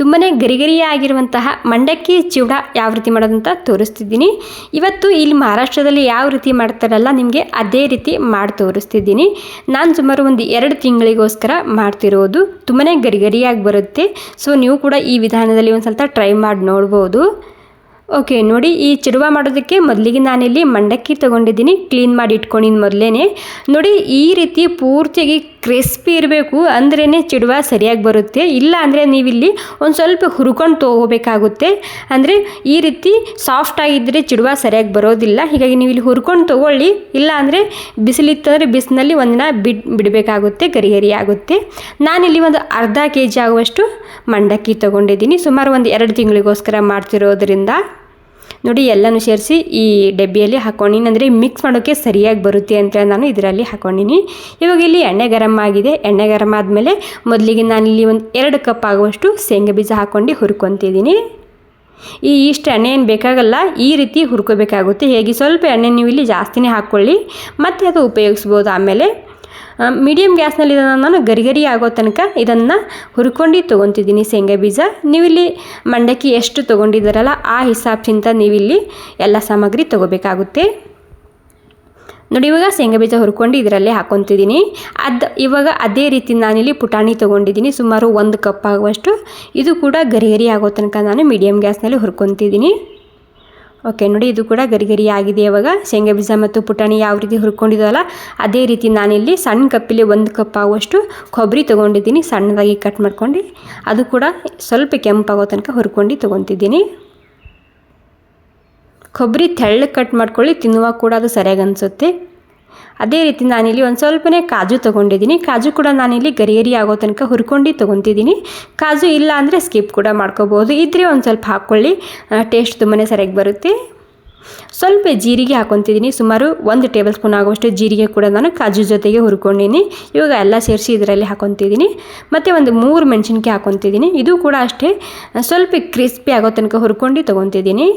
ತುಂಬಾ ಗರಿಗರಿಯಾಗಿರುವಂತಹ ಮಂಡಕ್ಕಿ ಚಿವಡ ಯಾವ ರೀತಿ ಮಾಡೋದಂತ ತೋರಿಸ್ತಿದ್ದೀನಿ. ಇವತ್ತು ಇಲ್ಲಿ ಮಹಾರಾಷ್ಟ್ರದಲ್ಲಿ ಯಾವ ರೀತಿ ಮಾಡ್ತಾರಲ್ಲ ನಿಮಗೆ ಅದೇ ರೀತಿ ಮಾಡಿ ತೋರಿಸ್ತಿದ್ದೀನಿ. ನಾನು ಸುಮಾರು ಒಂದು ಎರಡು ತಿಂಗಳಿಗೋಸ್ಕರ ಮಾಡ್ತಿರೋದು ತುಂಬಾ ಗರಿಗರಿಯಾಗಿ ಬರುತ್ತೆ. ಸೊ ನೀವು ಕೂಡ ಈ ವಿಧಾನದಲ್ಲಿ ಒಂದು ಸ್ವಲ್ಪ ಟ್ರೈ ಮಾಡಿ ನೋಡ್ಬೋದು. ಓಕೆ ನೋಡಿ, ಈ ಚಿಡುವ ಮಾಡೋದಕ್ಕೆ ಮೊದಲಿಗೆ ನಾನಿಲ್ಲಿ ಮಂಡಕ್ಕಿ ತೊಗೊಂಡಿದ್ದೀನಿ. ಕ್ಲೀನ್ ಮಾಡಿ ಇಟ್ಕೊಂಡಿದ್ದು ಮೊದಲೇ ನೋಡಿ, ಈ ರೀತಿ ಪೂರ್ತಿಯಾಗಿ ಕ್ರಿಸ್ಪಿ ಇರಬೇಕು ಅಂದ್ರೇ ಚಿಡುವ ಸರಿಯಾಗಿ ಬರುತ್ತೆ. ಇಲ್ಲ ಅಂದರೆ ನೀವಿಲ್ಲಿ ಒಂದು ಸ್ವಲ್ಪ ಹುರ್ಕೊಂಡು ತೊಗೋಬೇಕಾಗುತ್ತೆ. ಅಂದರೆ ಈ ರೀತಿ ಸಾಫ್ಟ್ ಆಗಿದ್ದರೆ ಚಿಡುವ ಸರಿಯಾಗಿ ಬರೋದಿಲ್ಲ. ಹೀಗಾಗಿ ನೀವು ಇಲ್ಲಿ ಹುರ್ಕೊಂಡು ತೊಗೊಳ್ಳಿ. ಇಲ್ಲ ಅಂದರೆ ಬಿಸಿಲಿತ್ತಂದರೆ ಬಿಸಿಲಲ್ಲಿ ಒಂದಿನ ಬಿಡ್, ಬಿಡಬೇಕಾಗುತ್ತೆ ಗರಿ ಗರಿ ಆಗುತ್ತೆ ನಾನಿಲ್ಲಿ ಒಂದು ಅರ್ಧ ಕೆ ಜಿ ಆಗುವಷ್ಟು ಮಂಡಕ್ಕಿ ತೊಗೊಂಡಿದ್ದೀನಿ. ಸುಮಾರು ಒಂದು ಎರಡು ತಿಂಗಳಿಗೋಸ್ಕರ ಮಾಡ್ತಿರೋದ್ರಿಂದ. ನೋಡಿ, ಎಲ್ಲನೂ ಸೇರಿಸಿ ಈ ಡಬ್ಬಿಯಲ್ಲಿ ಹಾಕೊಂಡಿನಿ. ಅಂದರೆ ಮಿಕ್ಸ್ ಮಾಡೋಕ್ಕೆ ಸರಿಯಾಗಿ ಬರುತ್ತೆ ಅಂತ ನಾನು ಇದರಲ್ಲಿ ಹಾಕೊಂಡಿನಿ. ಇವಾಗ ಇಲ್ಲಿ ಎಣ್ಣೆ ಗರಂ ಆಗಿದೆ. ಎಣ್ಣೆ ಗರಂ ಆದಮೇಲೆ ಮೊದಲಿಗೆ ನಾನು ಇಲ್ಲಿ ಒಂದು ಎರಡು ಕಪ್ ಆಗುವಷ್ಟು ಶೇಂಗಾ ಬೀಜ ಹಾಕ್ಕೊಂಡು ಹುರ್ಕೊತಿದ್ದೀನಿ. ಈ ಇಷ್ಟು ಎಣ್ಣೆ ಏನು ಬೇಕಾಗಲ್ಲ, ಈ ರೀತಿ ಹುರ್ಕೋಬೇಕಾಗುತ್ತೆ. ಹೇಗೆ? ಸ್ವಲ್ಪ ಎಣ್ಣೆ ನೀವು ಇಲ್ಲಿ ಜಾಸ್ತಿನೇ ಹಾಕ್ಕೊಳ್ಳಿ ಮತ್ತು ಅದು ಉಪಯೋಗಿಸ್ಬೋದು. ಆಮೇಲೆ ಮೀಡಿಯಮ್ ಗ್ಯಾಸ್ನಲ್ಲಿ ಇದನ್ನು ನಾನು ಗರಿಗರಿ ಆಗೋ ತನಕ ಇದನ್ನು ಹುರ್ಕೊಂಡು ತೊಗೊತಿದ್ದೀನಿ ಶೇಂಗಾ ಬೀಜ. ನೀವಿಲ್ಲಿ ಮಂಡಕ್ಕಿ ಎಷ್ಟು ತೊಗೊಂಡಿದ್ದಾರಲ್ಲ, ಆ ಹಿಸಾಬ್ಸಿಂತ ನೀವಿಲ್ಲಿ ಎಲ್ಲ ಸಾಮಗ್ರಿ ತೊಗೋಬೇಕಾಗುತ್ತೆ. ನೋಡಿ, ಇವಾಗ ಶೇಂಗಾ ಬೀಜ ಹುರ್ಕೊಂಡು ಇದರಲ್ಲೇ ಹಾಕ್ಕೊತಿದ್ದೀನಿ ಅದು, ಇವಾಗ ಅದೇ ರೀತಿ ನಾನಿಲ್ಲಿ ಪುಟಾಣಿ ತೊಗೊಂಡಿದ್ದೀನಿ, ಸುಮಾರು ಒಂದು ಕಪ್ ಆಗುವಷ್ಟು. ಇದು ಕೂಡ ಗರಿಗರಿ ಆಗೋ ತನಕ ನಾನು ಮೀಡಿಯಮ್ ಗ್ಯಾಸ್ನಲ್ಲಿ ಹುರ್ಕೊತಿದ್ದೀನಿ. ಓಕೆ, ನೋಡಿ, ಇದು ಕೂಡ ಗರಿ ಗರಿ ಆಗಿದೆ ಇವಾಗ. ಶೇಂಗಾ ಬೀಜ ಮತ್ತು ಪುಟಾಣಿ ಯಾವ ರೀತಿ ಹುರ್ಕೊಂಡಿದ್ದಲ್ಲ ಅದೇ ರೀತಿ ನಾನಿಲ್ಲಿ ಸಣ್ಣ ಕಪ್ಪಲ್ಲಿ ಒಂದು ಕಪ್ ಆಗುವಷ್ಟು ಕೊಬ್ಬರಿ ತೊಗೊಂಡಿದ್ದೀನಿ, ಸಣ್ಣದಾಗಿ ಕಟ್ ಮಾಡ್ಕೊಂಡು. ಅದು ಕೂಡ ಸ್ವಲ್ಪ ಕೆಂಪಾಗೋ ತನಕ ಹುರ್ಕೊಂಡು ತೊಗೊತಿದ್ದೀನಿ. ಕೊಬ್ಬರಿ ತೆಳ್ಳಗೆ ಕಟ್ ಮಾಡ್ಕೊಳ್ಳಿ, ತಿನ್ನುವಾಗ ಕೂಡ ಅದು ಸರಿಯಾಗಿ ಅನಿಸುತ್ತೆ. ಅದೇ ರೀತಿ ನಾನಿಲ್ಲಿ ಒಂದು ಸ್ವಲ್ಪನೇ ಕಾಜು ತೊಗೊಂಡಿದ್ದೀನಿ. ಕಾಜು ಕೂಡ ನಾನಿಲ್ಲಿ ಗರಿಗರಿ ಆಗೋ ತನಕ ಹುರ್ಕೊಂಡು ತೊಗೊತಿದ್ದೀನಿ. ಕಾಜು ಇಲ್ಲ ಅಂದರೆ ಸ್ಕಿಪ್ ಕೂಡ ಮಾಡ್ಕೋಬೋದು ಇದ್ದರೆ ಒಂದು ಸ್ವಲ್ಪ ಹಾಕ್ಕೊಳ್ಳಿ ಟೇಸ್ಟ್ ತುಂಬಾ ಸರಿಯಾಗಿ ಬರುತ್ತೆ. ಸ್ವಲ್ಪ ಜೀರಿಗೆ ಹಾಕೊತಿದ್ದೀನಿ. ಸುಮಾರು ಒಂದು ಟೇಬಲ್ ಸ್ಪೂನ್ ಆಗುವಷ್ಟು ಜೀರಿಗೆ ಕೂಡ ನಾನು ಕಾಜು ಜೊತೆಗೆ ಹುರ್ಕೊಂಡಿನಿ. ಇವಾಗ ಎಲ್ಲ ಸೇರಿಸಿ ಇದರಲ್ಲಿ ಹಾಕೊತಿದ್ದೀನಿ. ಮತ್ತು ಒಂದು ಮೂರು ಮೆಣಸಿನ್ಕಾಯಿ ಹಾಕೊತಿದ್ದೀನಿ. ಇದು ಕೂಡ ಅಷ್ಟೇ. ಸ್ವಲ್ಪ ಕ್ರಿಸ್ಪಿ ಆಗೋ ತನಕ ಹುರ್ಕೊಂಡು ತೊಗೊತಿದ್ದೀನಿ.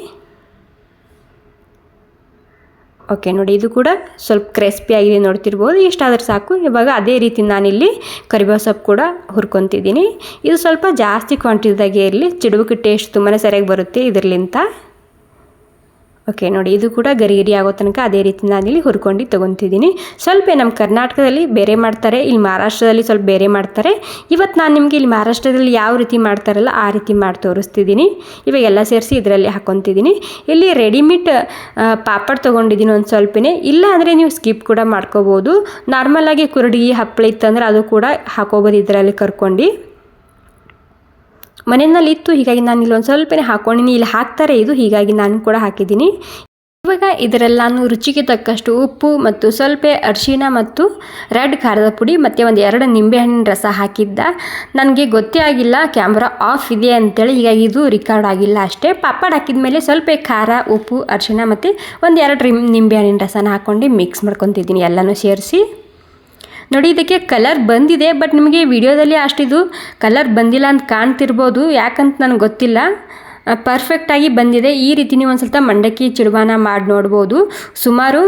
ಓಕೆ ನೋಡಿ, ಇದು ಕೂಡ ಸ್ವಲ್ಪ ಕ್ರಿಸ್ಪಿ ಆಗಿದೆ ನೋಡ್ತಿರ್ಬೋದು. ಇಷ್ಟಾದ್ರೆ ಸಾಕು. ಇವಾಗ ಅದೇ ರೀತಿ ನಾನಿಲ್ಲಿ ಕರಿಬೇವು ಸೊಪ್ಪು ಕೂಡ ಹುರ್ಕೊತಿದ್ದೀನಿ. ಇದು ಸ್ವಲ್ಪ ಜಾಸ್ತಿ ಕ್ವಾಂಟಿಟಿದಾಗೆ ಇರಲಿ. ಚಿಡುವಕ್ಕೆ ಟೇಸ್ಟ್ ತುಂಬಾ ಸರಿಯಾಗಿ ಬರುತ್ತೆ ಇದರಲಿಂತ ಓಕೆ, ನೋಡಿ, ಇದು ಕೂಡ ಗರಿ ಗರಿ ಆಗೋ ತನಕ ಅದೇ ರೀತಿ ನಾನಿಲ್ಲಿ ಹುರ್ಕೊಂಡು ತೊಗೊತಿದ್ದೀನಿ. ಸ್ವಲ್ಪ ನಮ್ಮ ಕರ್ನಾಟಕದಲ್ಲಿ ಬೇರೆ ಮಾಡ್ತಾರೆ, ಇಲ್ಲಿ ಮಹಾರಾಷ್ಟ್ರದಲ್ಲಿ ಸ್ವಲ್ಪ ಬೇರೆ ಮಾಡ್ತಾರೆ. ಇವತ್ತು ನಾನು ನಿಮಗೆ ಇಲ್ಲಿ ಮಹಾರಾಷ್ಟ್ರದಲ್ಲಿ ಯಾವ ರೀತಿ ಮಾಡ್ತಾರಲ್ಲ ಆ ರೀತಿ ಮಾಡಿ ತೋರಿಸ್ತಿದ್ದೀನಿ. ಇವಾಗೆಲ್ಲ ಸೇರಿಸಿ ಇದರಲ್ಲಿ ಹಾಕೊತಿದ್ದೀನಿ. ಇಲ್ಲಿ ರೆಡಿಮೇಡ್ ಪಾಪಡ್ ತೊಗೊಂಡಿದ್ದೀನಿ ಒಂದು ಸ್ವಲ್ಪನೇ. ಇಲ್ಲ ಅಂದರೆ ನೀವು ಸ್ಕಿಪ್ ಕೂಡ ಮಾಡ್ಕೋಬೋದು. ನಾರ್ಮಲಾಗಿ ಕುರುಡಿ ಹಪ್ಪಳ ಇತ್ತಂದ್ರೆ ಅದು ಕೂಡ ಹಾಕೋಬೋದು ಇದರಲ್ಲಿ ಕರ್ಕೊಂಡು. ಮನೆಯಲ್ಲಿ ಇತ್ತು ಹೀಗಾಗಿ ನಾನು ಇಲ್ಲಿ ಒಂದು ಸ್ವಲ್ಪನೇ ಹಾಕ್ಕೊಂಡಿನಿ ಇಲ್ಲಿ ಹಾಕ್ತಾರೆ, ಇದು ಹೀಗಾಗಿ ನಾನು ಕೂಡ ಹಾಕಿದ್ದೀನಿ. ಇವಾಗ ಇದರೆಲ್ಲಾನು ರುಚಿಗೆ ತಕ್ಕಷ್ಟು ಉಪ್ಪು ಮತ್ತು ಸ್ವಲ್ಪ ಅರಿಶಿಣ ಮತ್ತು ರೆಡ್ ಖಾರದ ಪುಡಿ, ಮತ್ತು ಒಂದು ಎರಡು ನಿಂಬೆಹಣ್ಣಿನ ರಸ ಹಾಕಿದ್ದ. ನನಗೆ ಗೊತ್ತೇ ಆಗಿಲ್ಲ, ಕ್ಯಾಮ್ರಾ ಆಫ್ ಇದೆ ಅಂತೇಳಿ, ಹೀಗಾಗಿ ಇದು ರಿಕಾರ್ಡ್ ಆಗಿಲ್ಲ ಅಷ್ಟೇ. ಪಾಪಡ್ ಹಾಕಿದ ಮೇಲೆ ಸ್ವಲ್ಪ ಖಾರ, ಉಪ್ಪು, ಅರಿಶಿಣ ಮತ್ತು ಒಂದು ಎರಡು ನಿಂಬೆಹಣ್ಣಿನ ರಸನ ಹಾಕ್ಕೊಂಡು ಮಿಕ್ಸ್ ಮಾಡ್ಕೊತಿದ್ದೀನಿ, ಎಲ್ಲನೂ ಸೇರಿಸಿ. ನೋಡಿ, ಇದಕ್ಕೆ ಕಲರ್ ಬಂದಿದೆ ಬಟ್ ನಿಮಗೆ ವಿಡಿಯೋದಲ್ಲಿ ಅಷ್ಟಿದು ಕಲರ್ ಬಂದಿಲ್ಲ ಅಂತ ಕಾಣ್ತಿರ್ಬೋದು. ಯಾಕಂತ ನನಗೆ ಗೊತ್ತಿಲ್ಲ. ಪರ್ಫೆಕ್ಟಾಗಿ ಬಂದಿದೆ. ಈ ರೀತಿ ನೀವು ಒಂದು ಸ್ವಲ್ಪ ಮಂಡಕ್ಕಿ ಚಿಡುವಾನ ಮಾಡಿ ನೋಡ್ಬೋದು. ಸುಮಾರು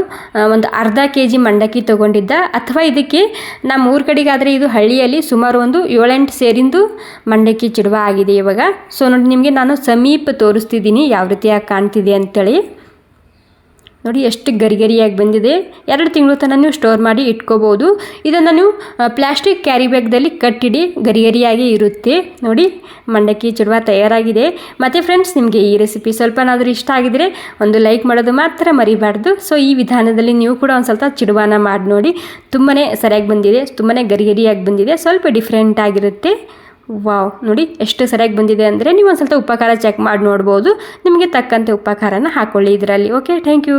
ಒಂದು ಅರ್ಧ ಕೆ ಜಿ ಮಂಡಕ್ಕಿ ತೊಗೊಂಡಿದ್ದ. ಅಥವಾ ಇದಕ್ಕೆ ನಮ್ಮ ಊರ ಕಡೆಗಾದರೆ ಇದು ಹಳ್ಳಿಯಲ್ಲಿ ಸುಮಾರು ಒಂದು ಏಳೆಂಟು ಸೇರಿಂದು ಮಂಡಕ್ಕಿ ಚಿಡುವ ಆಗಿದೆ ಇವಾಗ. ಸೊ ನೋಡಿ, ನಿಮಗೆ ನಾನು ಸಮೀಪ ತೋರಿಸ್ತಿದ್ದೀನಿ ಯಾವ ರೀತಿಯಾಗಿ ಕಾಣ್ತಿದೆ ಅಂತೇಳಿ. ನೋಡಿ ಎಷ್ಟು ಗರಿಗರಿಯಾಗಿ ಬಂದಿದೆ. ಎರಡು ತಿಂಗಳು ತನಕ ನೀವು ಸ್ಟೋರ್ ಮಾಡಿ ಇಟ್ಕೋಬೋದು. ಇದನ್ನು ನೀವು ಪ್ಲಾಸ್ಟಿಕ್ ಕ್ಯಾರಿ ಬ್ಯಾಗ್ದಲ್ಲಿ ಕಟ್ಟಿಡಿ, ಗರಿಗರಿಯಾಗಿ ಇರುತ್ತೆ. ನೋಡಿ, ಮಂಡಕ್ಕಿ ಚಿಡುವ ತಯಾರಾಗಿದೆ. ಮತ್ತು ಫ್ರೆಂಡ್ಸ್ ನಿಮಗೆ ಈ ರೆಸಿಪಿ ಸ್ವಲ್ಪನಾದರೂ ಇಷ್ಟ ಆಗಿದರೆ ಒಂದು ಲೈಕ್ ಮಾಡೋದು ಮಾತ್ರ ಮರಿಬಾರ್ದು. ಸೊ ಈ ವಿಧಾನದಲ್ಲಿ ನೀವು ಕೂಡ ಒಂದು ಸ್ವಲ್ಪ ಚಿಡುವಾನ ಮಾಡಿ ನೋಡಿ. ತುಂಬಾ ಸರಿಯಾಗಿ ಬಂದಿದೆ ತುಂಬಾ ಗರಿಗರಿಯಾಗಿ ಬಂದಿದೆ. ಸ್ವಲ್ಪ ಡಿಫ್ರೆಂಟ್ ಆಗಿರುತ್ತೆ. ವಾವ್. ನೋಡಿ, ಎಷ್ಟು ಸರಿಯಾಗಿ ಬಂದಿದೆ ಅಂದರೆ ನೀವು ಒಂದು ಸ್ವಲ್ಪ ಉಪಕಾರ ಚೆಕ್ ಮಾಡಿ ನೋಡ್ಬೋದು. ನಿಮಗೆ ತಕ್ಕಂತೆ ಉಪಕಾರನ ಹಾಕ್ಕೊಳ್ಳಿ ಇದರಲ್ಲಿ. Okay thank you